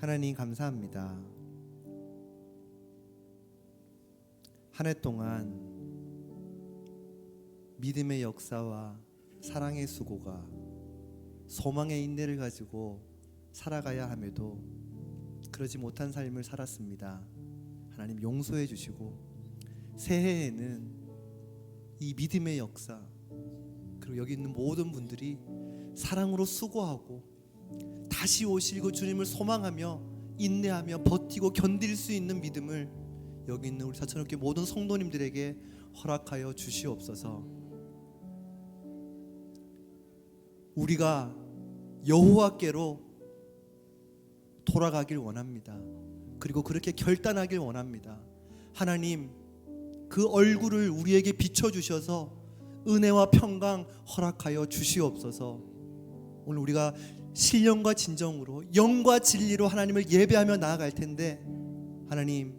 하나님 감사합니다. 한 해 동안 믿음의 역사와 사랑의 수고가 소망의 인내를 가지고 살아가야 함에도 그러지 못한 삶을 살았습니다. 하나님 용서해 주시고 새해에는 이 믿음의 역사 그리고 여기 있는 모든 분들이 사랑으로 수고하고 다시 그 주님을 소망하며 인내하며 버티고 견딜 수 있는 믿음을 여기 있는 우리 사천학교 모든 성도님들에게 허락하여 주시옵소서. 우리가 여호와께로 돌아가길 원합니다. 그리고 그렇게 결단하길 원합니다. 하나님 그 얼굴을 우리에게 비춰 주셔서 은혜와 평강 허락하여 주시옵소서. 오늘 우리가 신령과 진정으로 영과 진리로 하나님을 예배하며 나아갈 텐데 하나님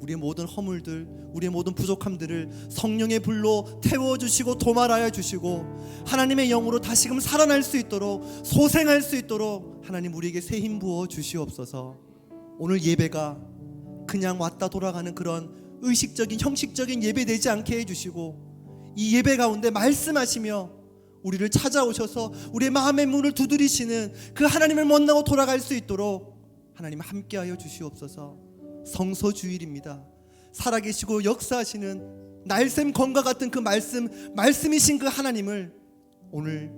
우리의 모든 허물들, 우리의 모든 부족함들을 성령의 불로 태워 주시고 도말하여 주시고 하나님의 영으로 다시금 살아날 수 있도록 소생할 수 있도록 하나님 우리에게 새 힘 부어 주시옵소서. 오늘 예배가 그냥 왔다 돌아가는 그런 의식적인 형식적인 예배 되지 않게 해 주시고 이 예배 가운데 말씀하시며 우리를 찾아오셔서 우리의 마음의 문을 두드리시는 그 하나님을 만나고 돌아갈 수 있도록 하나님 함께하여 주시옵소서. 성소 주일입니다. 살아계시고 역사하시는 날샘 검과 같은 그 말씀, 말씀이신 그 하나님을 오늘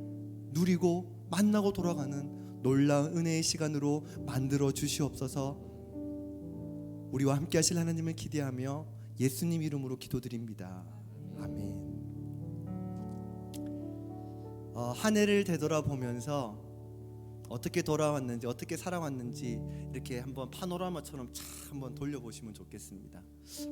누리고 만나고 돌아가는 놀라운 은혜의 시간으로 만들어 주시옵소서. 우리와 함께 하실 하나님을 기대하며 예수님 이름으로 기도드립니다. 아멘. 어, 한 해를 되돌아보면서 어떻게 돌아왔는지 어떻게 살아왔는지 이렇게 한번 파노라마처럼 쫙 한번 돌려보시면 좋겠습니다.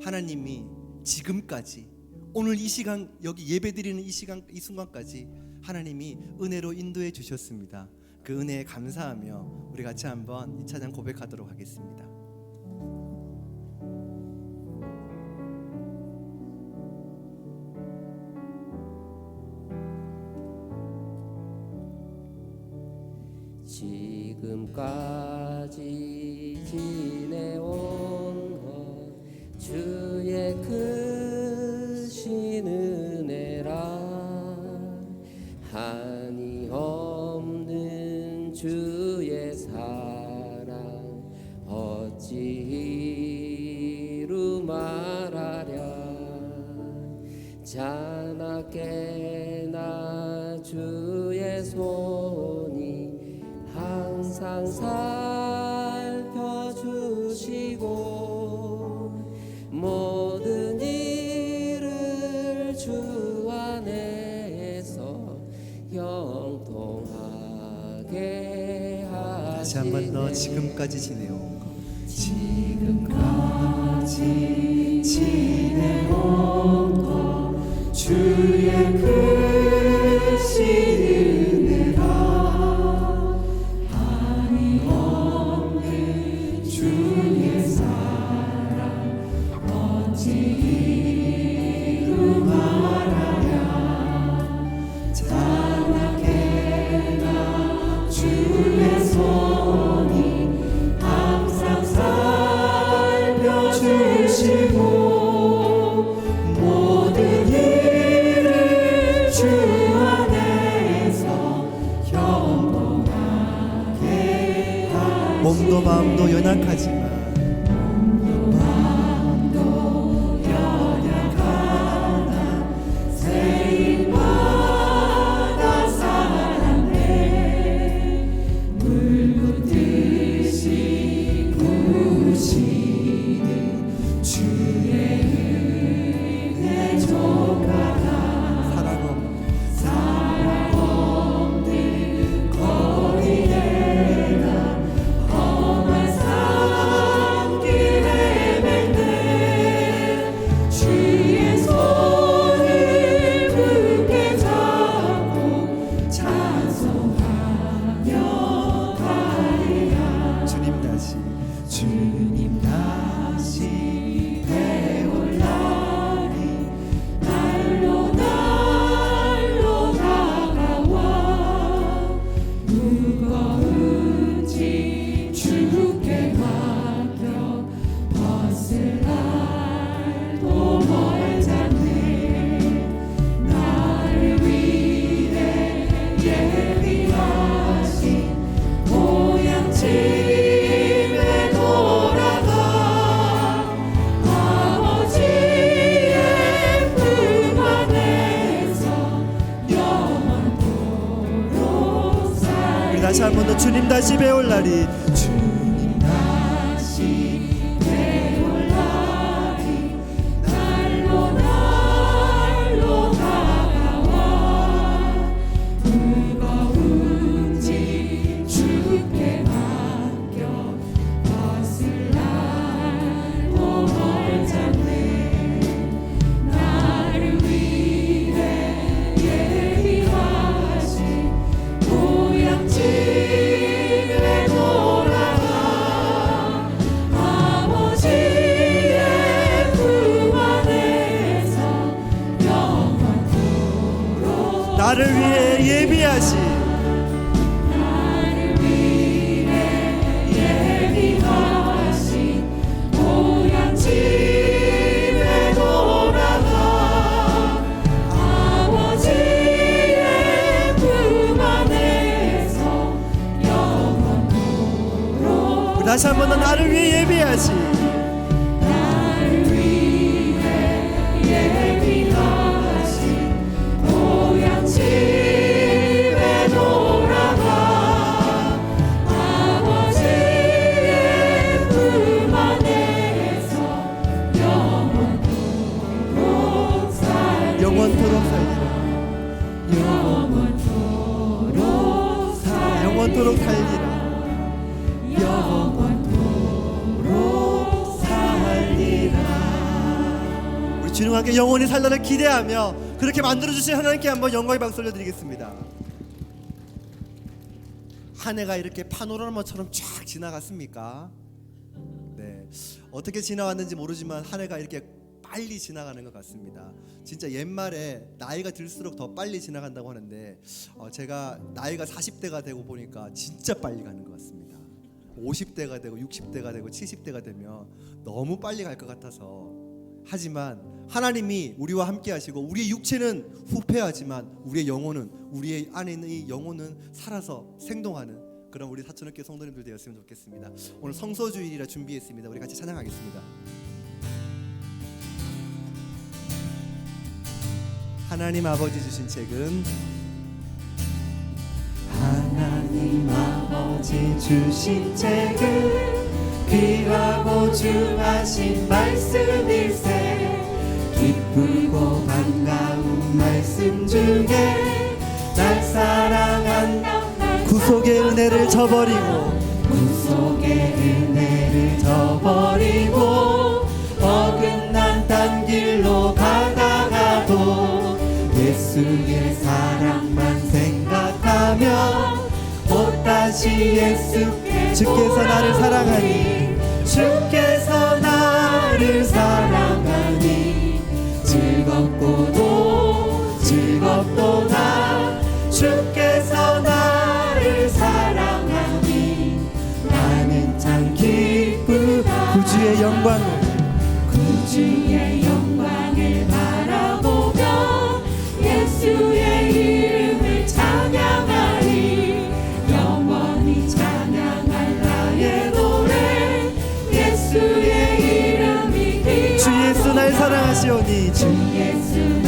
하나님이 지금까지 오늘 이 시간 여기 예배드리는 이 시간 이 순간까지 하나님이 은혜로 인도해 주셨습니다. 그 은혜에 감사하며 우리 같이 한번 이 찬양 고백하도록 하겠습니다. 지금까지 지 다시 한 번 더. 지금까지 지내온 것 지금까지 지내 주님 다시 배울 날이 영원토록 살리라 영원토록 살리라 영원 주님 함께 영원히 살라를 기대하며 그렇게 만들어 주신 하나님께 한번 영광의 박수 올려드리겠습니다. 한 해가 이렇게 파노라마처럼 쫙 지나갔습니까? 네, 어떻게 지나왔는지 모르지만 한 해가 이렇게 빨리 지나가는 것 같습니다. 진짜 옛말에 나이가 들수록 더 빨리 지나간다고 하는데 어, 제가 나이가 40대가 되고 보니까 진짜 빨리 가는 것 같습니다. 50대가 되고 60대가 되고 70대가 되면 너무 빨리 갈 것 같아서 하지만 하나님이 우리와 함께 하시고 우리의 육체는 후패하지만 우리의 영혼은 우리의 안에 있는 이 영혼은 살아서 생동하는 그런 우리 사천학교 성도님들 되었으면 좋겠습니다. 오늘 성소주일이라 준비했습니다. 우리 같이 찬양하겠습니다. 하나님 아버지 주신 책은 하나님 아버지 주신 책은 귀하고 중하신 말씀일세 기쁘고 반가운 말씀 중에 날 사랑한다 구속의 은혜를 저버리고 구속의 은혜를 저버리고 어긋난 딴 길로 가다가도 예수의 사랑만 생각하며 또다시 예수께 주께서 나를 사랑하니 주께서 나를 사랑 영광을. 구주의 영광을 바라보며 예수의 이름을 찬양하리. 영원히 찬양할 나의 노래 예수의 이름이 귀하도다 주 예수 날 사랑하시오니. 주 예수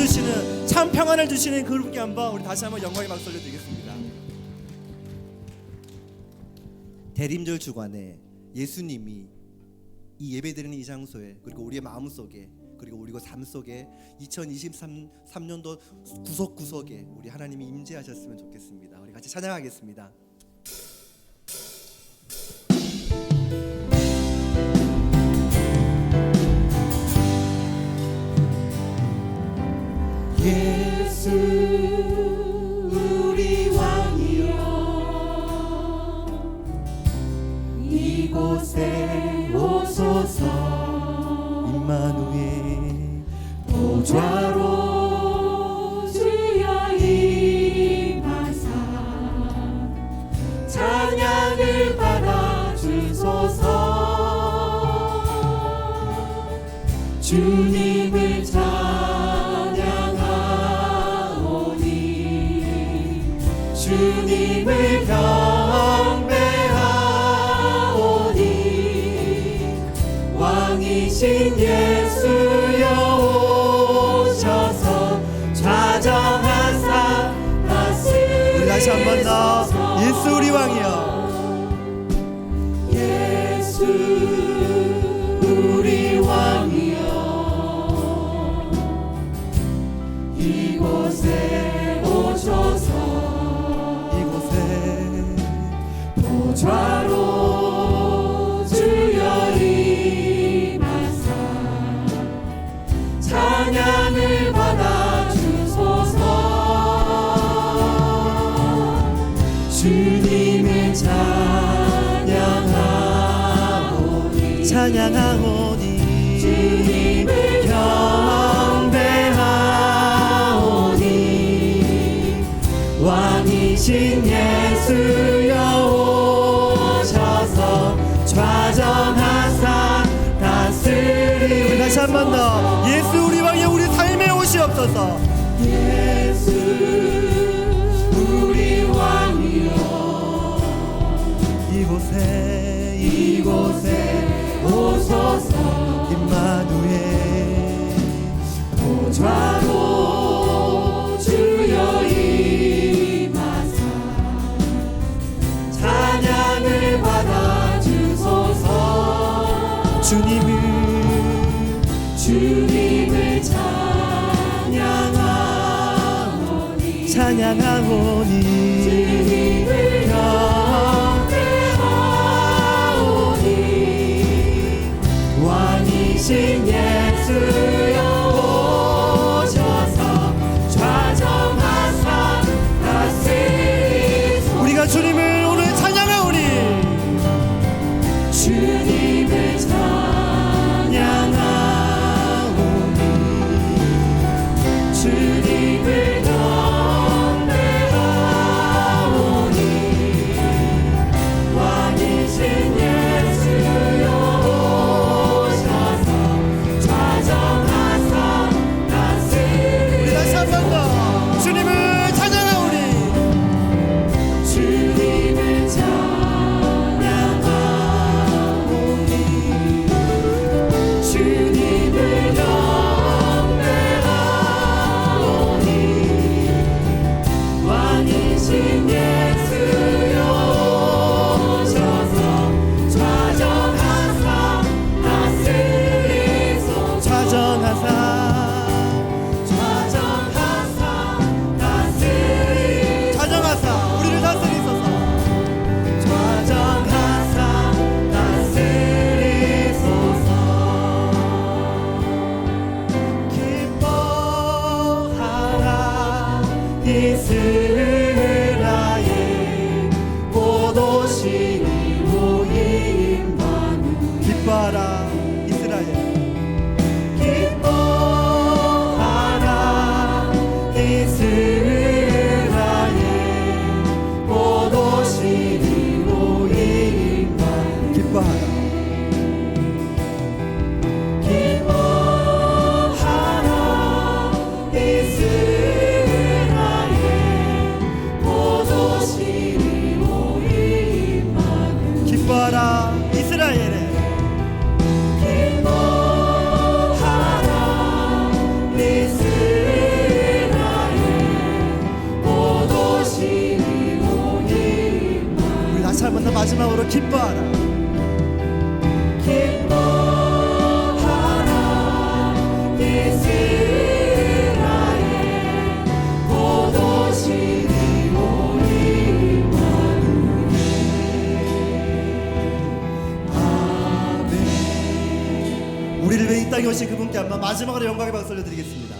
주시는 참 평안을 주시는 그분께 한번 우리 다시 한번 영광의 박수 올려드리겠습니다 대림절 주간에 예수님이 이 예배드리는 이 장소에 그리고 우리의 마음 속에 그리고 우리가 삶 속에 2023년도 구석구석에 우리 하나님이 임재하셨으면 좋겠습니다. 우리 같이 찬양하겠습니다. 예수 우리 왕이여. 이곳에 오소서. 임마누엘. 보좌로 주여 임하사. 찬양을 받아 주소서. 주님 한번 더. 예수 우리 왕이여 예수 찬양하오니 주님을 경배하오니 왕이신 예수여 오셔서 좌정하사 다스리 우리 다시 한 번 더. 예수 우리 왕이여 우리 삶에 오시옵소서 오소서. 임마누엘. 보좌로 주여 임하사. 찬양을 받아 주소서. 주님을 주님을 찬양하오니. 찬양하오니 예 기뻐하라. 기뻐하라. 이스라엘 고도시니 오리 우리를 위해 이 땅에 오신 그분께 한번 마지막으로 영광의 박수를 드리겠습니다